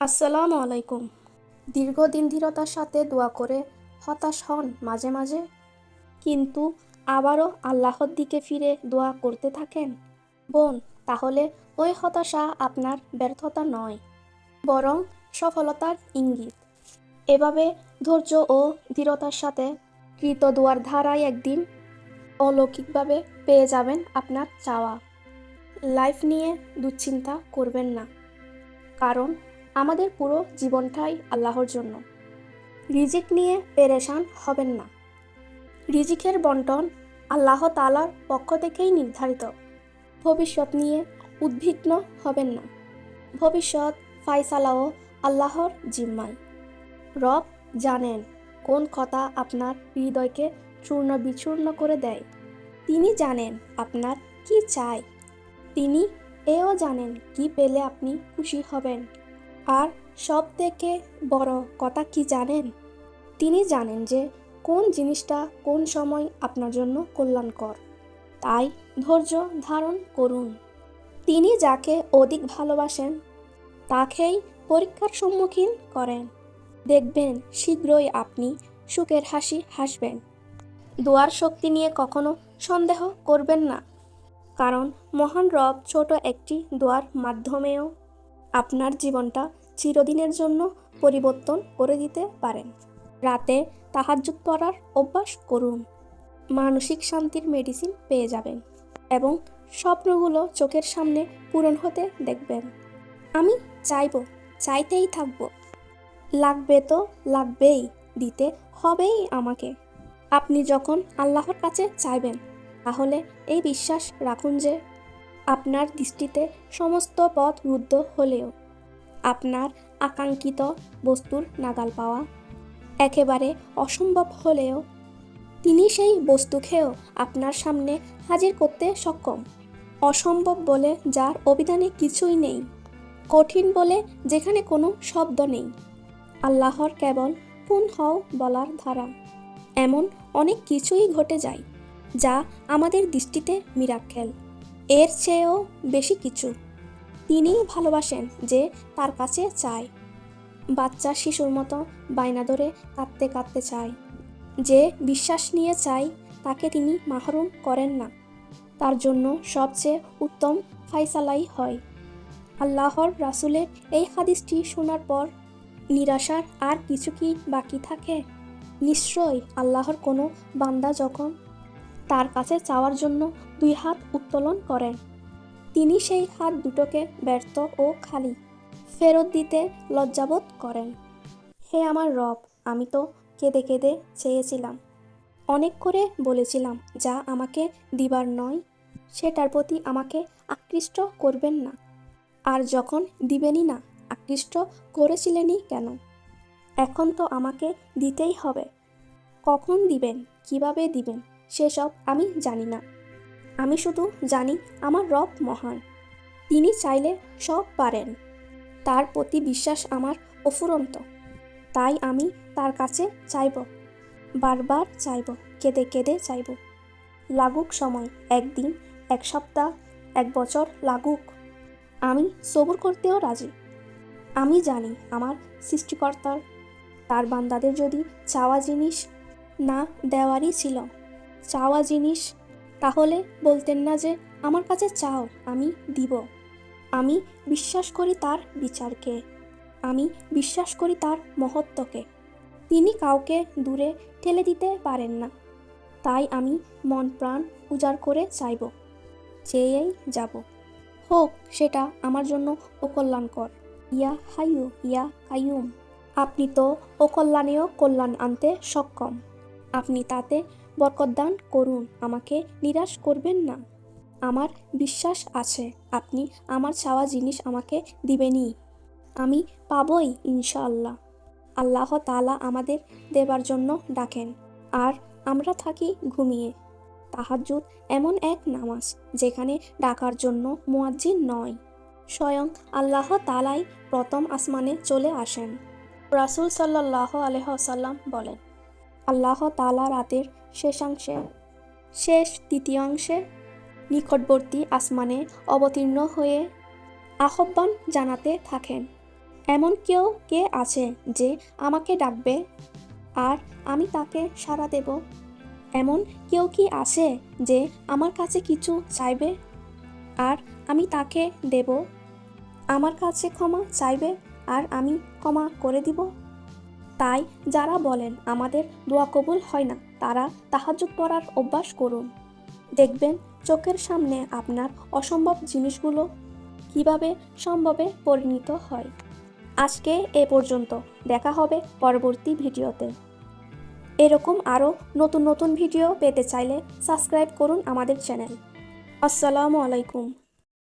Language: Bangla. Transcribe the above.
আসসালামু আলাইকুম। দীর্ঘদিন ধীরতার সাথে দোয়া করে হতাশ হন মাঝে মাঝে। কিন্তু আবারও আল্লাহর দিকে ফিরে দোয়া করতে থাকেন। বোন, তাহলে ওই হতাশা আপনার ব্যর্থতা নয়, বরং সফলতার ইঙ্গিত। এভাবে ধৈর্য ও দৃঢ়তার সাথে কৃত দোয়ার ধারায় একদিন অলৌকিকভাবে পেয়ে যাবেন আপনার চাওয়া। লাইফ নিয়ে দুশ্চিন্তা করবেন না, কারণ আমাদের পুরো জীবনটাই আল্লাহর জন্য। রিজিক নিয়ে পেরেশান হবেন না। রিজিকের বন্টন আল্লাহ তালার পক্ষ থেকেই নির্ধারিত। ভবিষ্যৎ নিয়ে উদ্বিগ্ন হবেন না। ভবিষ্যৎ ফাইসালাও আল্লাহর জিম্মায়। রব জানেন কোন কথা আপনার হৃদয়কে চূর্ণ বিচূর্ণ করে দেয়। তিনি জানেন আপনার কি চাই তিনি এও জানেন কি পেলে আপনি খুশি হবেন। আর সব থেকে বড় কথা কি জানেন? তিনি জানেন যে কোন জিনিসটা কোন সময় আপনার জন্য কল্যাণকর। তাই ধৈর্য ধারণ করুন। তিনি যাকে অধিক ভালোবাসেন, তাকেই পরীক্ষার সম্মুখীন করেন। দেখবেন শীঘ্রই আপনি সুখের হাসি হাসবেন। দোয়ার শক্তি নিয়ে কখনো সন্দেহ করবেন না। কারণ মহান রব ছোট একটি দোয়ার মাধ্যমেও আপনার জীবনটা চিরদিনের জন্য পরিবর্তন করে দিতে পারেন। রাতে তাহাজ্জুদ পড়ার অভ্যাস করুন। মানসিক শান্তির মেডিসিন পেয়ে যাবেন এবং স্বপ্নগুলো চোখের সামনে পূরণ হতে দেখবেন। আমি চাইব, চাইতেই থাকব। লাগবে তো লাগবেই, দিতে হবেই আমাকে। আপনি যখন আল্লাহর কাছে চাইবেন, তাহলে এই বিশ্বাস রাখুন যে আপনার দৃষ্টিতে সমস্ত পথ রুদ্ধ হলেও আপনার আকাঙ্ক্ষিত বস্তুর নাগাল পাওয়া একেবারে অসম্ভব হলেও তিনি সেই বস্তুকেও আপনার সামনে হাজির করতে সক্ষম। অসম্ভব বলে যার অভিধানে কিছুই নেই, কঠিন বলে যেখানে কোনো শব্দ নেই। আল্লাহর কেবল কোন হও বলার ধারা। এমন অনেক কিছুই ঘটে যায়, যা আমাদের দৃষ্টিতে মিরাক্কেল। এর চেয়েও বেশি কিছু। তিনি ভালোবাসেন যে তার কাছে চায়। বাচ্চা শিশুর মতো বায়না ধরে কাঁদতে কাঁদতে চায়। যে বিশ্বাস নিয়ে চায়, তাকে তিনি মাহরুম করেন না। তার জন্য সবচেয়ে উত্তম ফাইসালাই হয়। আল্লাহর রাসুলের এই হাদিসটি শোনার পর নিরাশার আর কিছু কি বাকি থাকে? নিশ্চয়ই আল্লাহর কোনো বান্দা যখন তার কাছে চাওয়ার জন্য দুই হাত উত্তোলন করেন। তিনি সেই হাত দুটোকে ব্যর্থ ও খালি ফেরত দিতে লজ্জাবোধ করেন। হে আমার রব, আমি তো কেঁদে কেঁদে চেয়েছিলাম। অনেক করে বলেছিলাম, যা আমাকে দিবার নয়, সেটার প্রতি আমাকে আকৃষ্ট করবেন না। আর যখন দিবেনই না, আকৃষ্ট করেছিলেনই কেন? এখন তো আমাকে দিতেই হবে। কখন দিবেন? কীভাবে দিবেন? সেসব আমি জানি না। আমি শুধু জানি আমার রব মহান। তিনি চাইলে সব পারেন। তার প্রতি বিশ্বাস আমার অফুরন্ত। তাই আমি তার কাছে চাইব। বারবার চাইব, কেঁদে কেঁদে চাইব। লাগুক সময়, একদিন, এক সপ্তাহ, এক বছর লাগুক। আমি সবুর করতেও রাজি। আমি জানি আমার সৃষ্টিকর্তার তার বান্দাদের যদি চাওয়া জিনিস না দেওয়ারই ছিল। চাওয়া জিনিস, তাহলে বলতেন না যে আমার কাছে চাও, আমি দিব। আমি বিশ্বাস করি তার বিচারকে। আমি বিশ্বাস করি তার মহত্বকে। তিনি কাউকে দূরে ঠেলে দিতে পারেন না। তাই আমি মন প্রাণ উজাড় করে চাইব, চেয়েই যাব। হোক, সেটা আমার জন্য অকল্যাণকর। ইয়া হাইয়ু, ইয়া কাইয়ুম। আপনি তো অকল্যাণেও কল্যাণ আনতে সক্ষম। আপনি তাতে বরকদান করুন, আমাকে নিরাশ করবেন না। আমার বিশ্বাস আছে, আপনি আমার চাওয়া জিনিস আমাকে দিবেনই। আমি পাবই, ইনশাআল্লাহ। আল্লাহ তালা আমাদের দেবার জন্য ডাকেন, আর আমরা থাকি ঘুমিয়ে। তাহাজ্জুদ এমন এক নামাজ, যেখানে ডাকার জন্য মুয়াজ্জিন নয়। স্বয়ং আল্লাহ তালাই প্রথম আসমানে চলে আসেন। রাসুল সাল্লাহ আলহ্লাম বলেন, আল্লাহ তালা রাতের শেষাংশে। শেষ তৃতীয়াংশে নিকটবর্তী আসমানে অবতীর্ণ হয়ে আহ্বান জানাতে থাকেন। এমন কেউ কে আছে যে আমাকে ডাকবে? আর আমি তাকে সাড়া দেব? এমন কেউ কি আছে যে আমার কাছে কিছু চাইবে? আর আমি তাকে দেব? আমার কাছে ক্ষমা চাইবে? আর আমি ক্ষমা করে দিব? তাই যারা বলেন আমাদের দোয়া কবুল হয় না, তারা তাহাজুদ পড়ার অভ্যাস করুন। দেখবেন চোখের সামনে আপনার অসম্ভব জিনিসগুলো কীভাবে সম্ভবে পরিণত হয়। আজকে এ পর্যন্ত, দেখা হবে পরবর্তী ভিডিওতে। এরকম আরও নতুন নতুন ভিডিও পেতে চাইলে সাবস্ক্রাইব করুন আমাদের চ্যানেল। আসসালামু আলাইকুম।